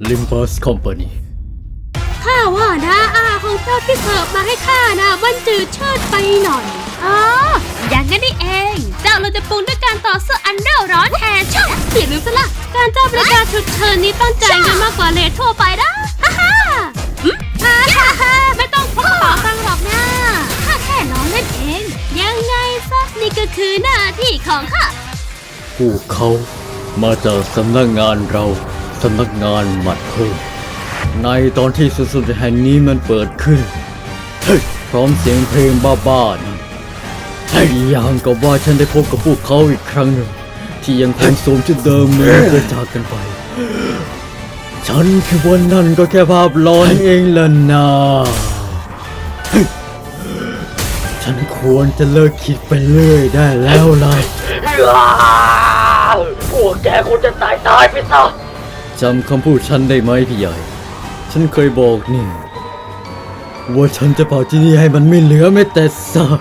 Limbus Company ข้าว่านะอาหารของเจ้าที่เสิร์ฟมาให้ข้านะมันจืดชืดไปหน่อย อ๋อ อย่างนั้นนี่เอง เจ้าเราจะปรุงด้วยการต่อสู้อันเร่าร้อนแทนช่องอย่าลืมซะละ การเจ้าบริการฉุดเฉินนี้ต้องจ่ายเงินมากกว่าเลททั่วไปนะฮ่าฮ่าอืมฮ่าฮ่าฮ่าไม่ต้องพกกระเป๋าตังค์หรอกนะข้าแค่ล้อเล่นเอง ยังไงซะนี่ก็คือหน้าที่ของข้า พวกเขามาจากสำนักงานเรา สำนักงานหมัดเพิ่มในตอนที่สุดๆแห่งนี้มันเปิดขึ้นเฮ้พร้อมเสียงเพลงบ้าๆนั้นใช่ย่างกับว่าฉันได้พบกับพวกเขาอีกครั้งหนึ่ง ที่ยังคงสวมชุดเดิมเหมือนจะจากกันไป ฉันคิดว่านั่นก็แค่ภาพลอนเองล่ะนะเฮ้ฉันควรจะเลิกคิดไปเรื่อยได้แล้วล่ะพวกแกควรจะตายตายไปซะ จำคำพูดฉันได้ไหมพี่ใหญ่ ฉันเคยบอกนี่ ว่าฉันจะเผาที่นี่ให้มันไม่เหลือแม้แต่ซาก